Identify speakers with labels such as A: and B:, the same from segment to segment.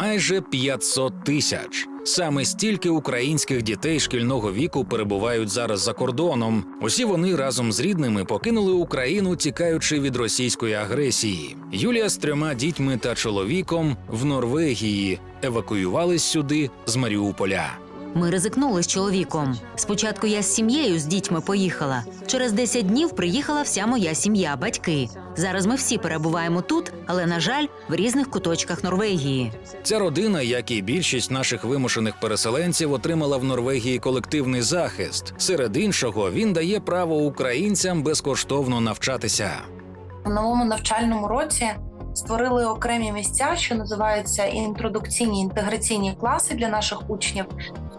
A: майже 500 тисяч. Саме стільки українських дітей шкільного віку перебувають зараз за кордоном. Усі вони разом з рідними покинули Україну, тікаючи від російської агресії. Юлія з трьома дітьми та чоловіком в Норвегії евакуювались сюди з Маріуполя.
B: Ми ризикнули з чоловіком. Спочатку я з сім'єю з дітьми поїхала. Через 10 днів приїхала вся моя сім'я, батьки. Зараз ми всі перебуваємо тут, але на жаль, в різних куточках Норвегії.
A: Ця родина, як і більшість наших вимушених переселенців, отримала в Норвегії колективний захист. Серед іншого, він дає право українцям безкоштовно навчатися.
C: В новому навчальному році створили окремі місця, що називаються інтродукційні інтеграційні класи для наших учнів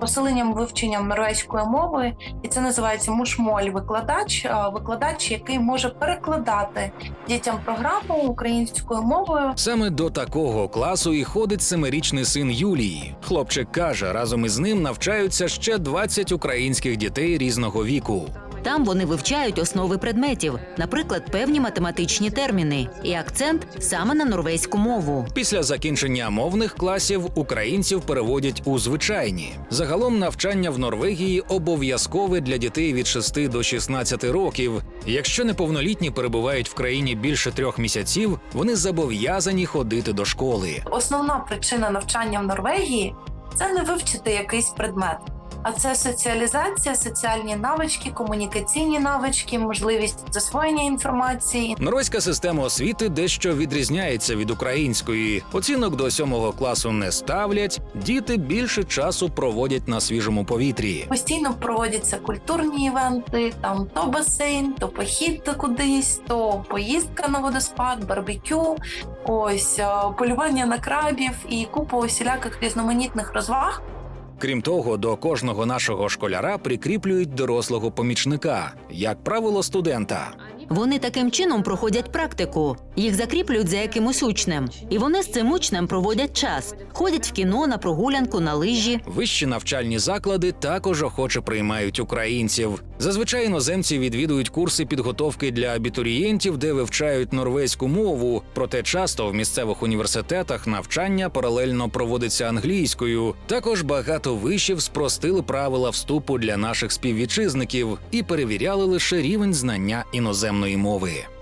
C: посиленням вивченням норвезької мови, і це називається мушмоль викладач, викладач, який може перекладати дітям програму українською мовою.
A: Саме до такого класу і ходить семирічний син Юлії. Хлопчик каже, разом із ним навчаються ще 20 українських дітей різного віку.
B: Там вони вивчають основи предметів, наприклад, певні математичні терміни, і акцент саме на норвезьку мову.
A: Після закінчення мовних класів українців переводять у звичайні. Загалом навчання в Норвегії обов'язкове для дітей від 6 до 16 років. Якщо неповнолітні перебувають в країні більше трьох місяців, вони зобов'язані ходити до школи.
C: Основна причина навчання в Норвегії це не вивчити якийсь предмет. А це соціалізація, соціальні навички, комунікаційні навички, можливість засвоєння інформації,
A: Норвезька система освіти дещо відрізняється від української. Оцінок до сьомого класу не ставлять. Діти більше часу проводять на свіжому повітрі.
C: Постійно проводяться культурні івенти, там то басейн, то похід кудись, то поїздка на водоспад, барбекю, ось е, полювання на крабів і купа усіляких різноманітних розваг.
A: Крім того, до кожного нашого школяра прикріплюють дорослого помічника, як правило, студента.
B: Вони таким чином проходять практику. Їх закріплюють за якимось учнем, і вони з цим учнем проводять час, ходять в кіно на прогулянку на лижі.
A: Вищі навчальні заклади також охоче приймають українців. Зазвичай іноземці відвідують курси підготовки для абітурієнтів, де вивчають норвезьку мову. Проте часто в місцевих університетах навчання паралельно проводиться англійською. Також багато вишів спростили правила вступу для наших співвітчизників і перевіряли лише рівень знання іноземної мови.